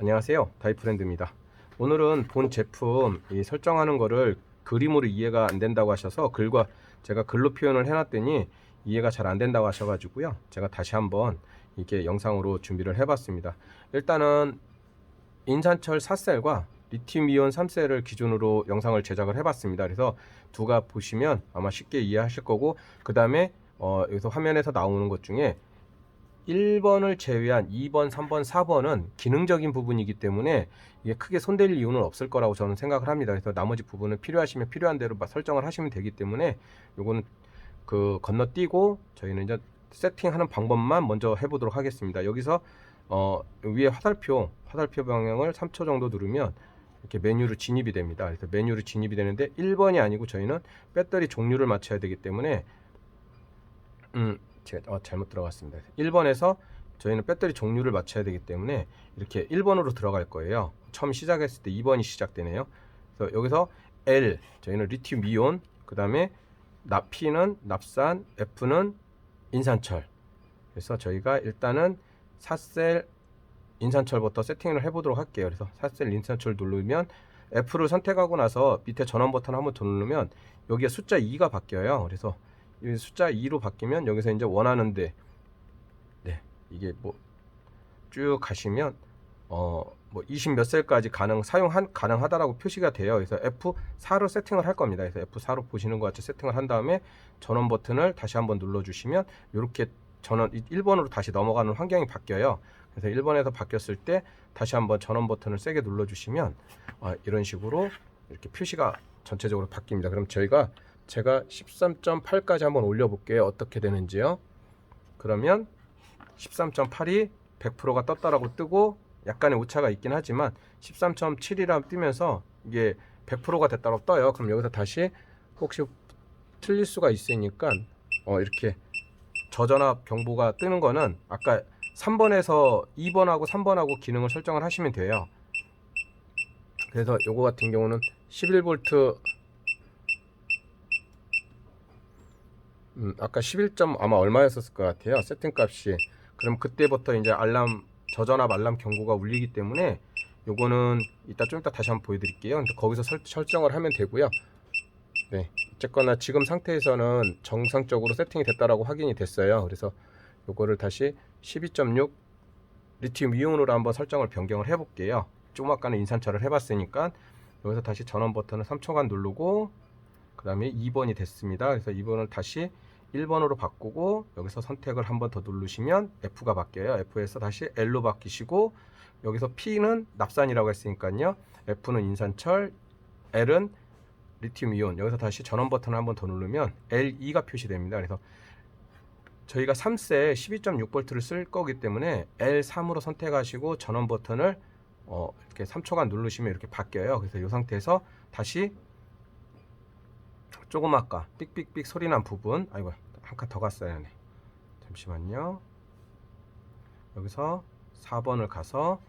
안녕하세요. 다이프렌드입니다. 오늘은 본 제품 이 설정하는 거를 그림으로 이해가 안 된다고 하셔서 글과 제가 글로 표현을 해놨더니 이해가 잘 안 된다고 하셔가지고요. 제가 다시 한번 이렇게 영상으로 준비를 해봤습니다. 일단은 인산철 4셀과 리튬이온 3셀을 기준으로 영상을 제작을 해봤습니다. 그래서 두가 보시면 아마 쉽게 이해하실 거고 그 다음에 어, 여기서 화면에서 나오는 것 중에 1번을 제외한 2번, 3번, 4번은 기능적인 부분이기 때문에 이게 크게 손댈 이유는 없을 거라고 저는 생각을 합니다. 그래서 나머지 부분은 필요하시면 필요한 대로 막 설정을 하시면 되기 때문에 요거는 그 건너뛰고 저희는 이제 세팅하는 방법만 먼저 해보도록 하겠습니다. 여기서 어 위에 화살표, 화살표 방향을 3초 정도 누르면 이렇게 메뉴로 진입이 됩니다. 그래서 메뉴로 진입이 되는데 1번이 아니고 저희는 배터리 종류를 맞춰야 되기 때문에 음, 제가 어, 잘못 들어갔습니다. 1번에서 저희는 배터리 종류를 맞춰야 되기 때문에 이렇게 1번으로 들어갈 거예요. 처음 시작했을 때 2번이 시작되네요. 그래서 여기서 L 저희는 리튬 이온 그다음에 나 P는 납산, F는 인산철. 그래서 저희가 일단은 4셀 인산철부터 세팅을 해보도록 할게요. 그래서 4셀 인산철 누르면 F를 선택하고 나서 밑에 전원 버튼 한번 더 누르면 여기에 숫자 2가 바뀌어요. 그래서 이 숫자 2로 바뀌면 여기서 이제 원하는데 네 이게 뭐 쭉 가시면 어뭐20 몇 셀까지 가능 사용한 가능하다라고 표시가 돼요. 그래서 F4로 세팅을 할 겁니다. 그래서 F4로 보시는 것 같이 세팅을 한 다음에 전원 버튼을 다시 한번 눌러 주시면 이렇게 전원 1번으로 다시 넘어가는 환경이 바뀌어요. 그래서 1번에서 바뀌었을 때 다시 한번 전원 버튼을 세게 눌러 주시면 어, 이런 식으로 이렇게 표시가 전체적으로 바뀝니다. 그럼 저희가 제가 13.8까지 한번 올려볼게요. 어떻게 되는지요? 그러면 13.8이 100%가 떴다라고 뜨고 약간의 오차가 있긴 하지만 13.7이라 뜨면서 이게 100%가 됐다고 떠요. 그럼 여기서 다시 혹시 틀릴 수가 있으니까 어, 이렇게 저전압 경보가 뜨는 거는 아까 3번에서 2번하고 3번하고 기능을 설정을 하시면 돼요. 그래서 요거 같은 경우는 11V 음, 아까 11점 아마 얼마였었을 것 같아요. 세팅 값이. 그럼 그때부터 이제 알람 저전압 알람 경고가 울리기 때문에 요거는 이따 좀 이따 다시 한번 보여드릴게요. 근데 거기서 설, 설정을 하면 되고요. 네, 어쨌거나 지금 상태에서는 정상적으로 세팅이 됐다라고 확인이 됐어요. 그래서 요거를 다시 12.6 리튬 이온으로 한번 설정을 변경을 해볼게요. 조금 아까는 인산철을 해봤으니까 여기서 다시 전원 버튼을 3초간 누르고 그 다음에 2번이 됐습니다. 그래서 2번을 다시 1번으로 바꾸고 여기서 선택을 한 번 더 누르시면 F가 바뀌어요. F에서 다시 L로 바뀌시고 여기서 P는 납산이라고 했으니까요. F는 인산철, L은 리튬 이온. 여기서 다시 전원 버튼을 한 번 더 누르면 L2가 표시됩니다. 그래서 저희가 3세 12.6V를 쓸 거기 때문에 L3으로 선택하시고 전원 버튼을 어, 이렇게 3초간 누르시면 이렇게 바뀌어요. 그래서 이 상태에서 다시 조금 아까 삑삑삑 소리 난 부분 아이고 한 칸 더 갔어야 하네 잠시만요. 여기서 4번을 가서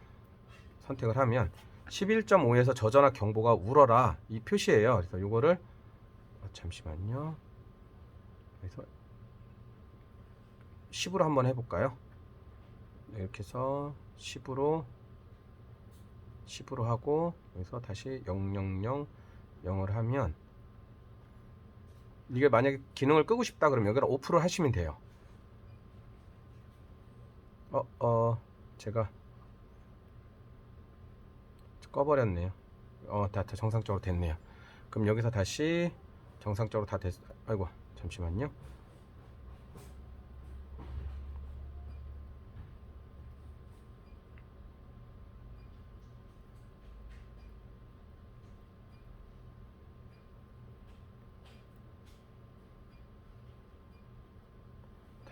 선택을 하면 11.5에서 저전압 경보가 울어라. 이 표시예요. 그래서 요거를 어, 잠시만요. 그래서 10으로 한번 해볼까요? 네, 이렇게 해서 10으로 10으로 하고 여기서 다시 000 0을 하면 이게 만약에 기능을 끄고 싶다 그러면 여기를 오프를 하시면 돼요. 어, 어, 제가 꺼버렸네요. 어, 다, 다 정상적으로 됐네요. 그럼 여기서 다시 정상적으로 다 됐, 아이고, 잠시만요.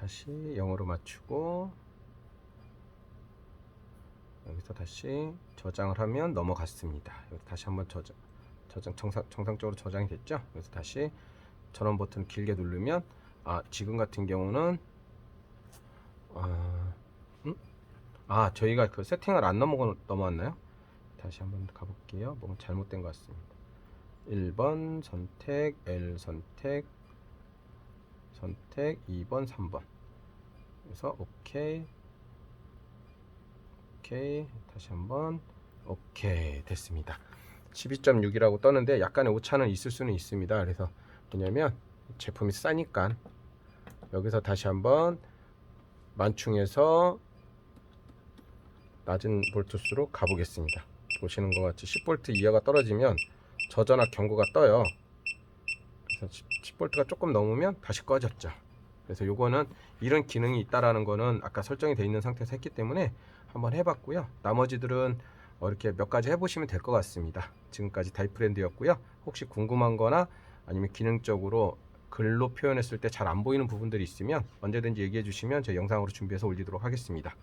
다시 0으로 맞추고 여기서 다시 저장을 하면 넘어갔습니다. 여기 다시 한번 저장, 저장 정상, 정상적으로 저장이 됐죠. 그래서 다시 전원 버튼 길게 누르면 아 지금 같은 경우는 아, 음? 아 저희가 그 세팅을 안 넘어 넘어왔나요? 다시 한번 가볼게요. 뭔가 잘못된 것 같습니다. 1번 선택 L 선택 선택 2번 3번. 그래서 오케이 오케이 다시 한번 오케이 됐습니다. 12.6이라고 떴는데 약간의 오차는 있을 수는 있습니다. 그래서 왜냐면 제품이 싸니까 여기서 다시 한번 만충에서 낮은 볼트수로 가보겠습니다. 보시는 것 같이 10V 이하가 떨어지면 저전압 경고가 떠요 그래서 10V가 조금 넘으면 다시 꺼졌죠. 그래서 요거는 이런 기능이 있다라는 거는 아까 설정이 되어 있는 상태에서 했기 때문에 한번 해봤고요. 나머지들은 어, 이렇게 몇 가지 해보시면 될 것 같습니다. 지금까지 다이프랜드였고요. 혹시 궁금한 거나 아니면 기능적으로 글로 표현했을 때 잘 안 보이는 부분들이 있으면 언제든지 얘기해 주시면 제 영상으로 준비해서 올리도록 하겠습니다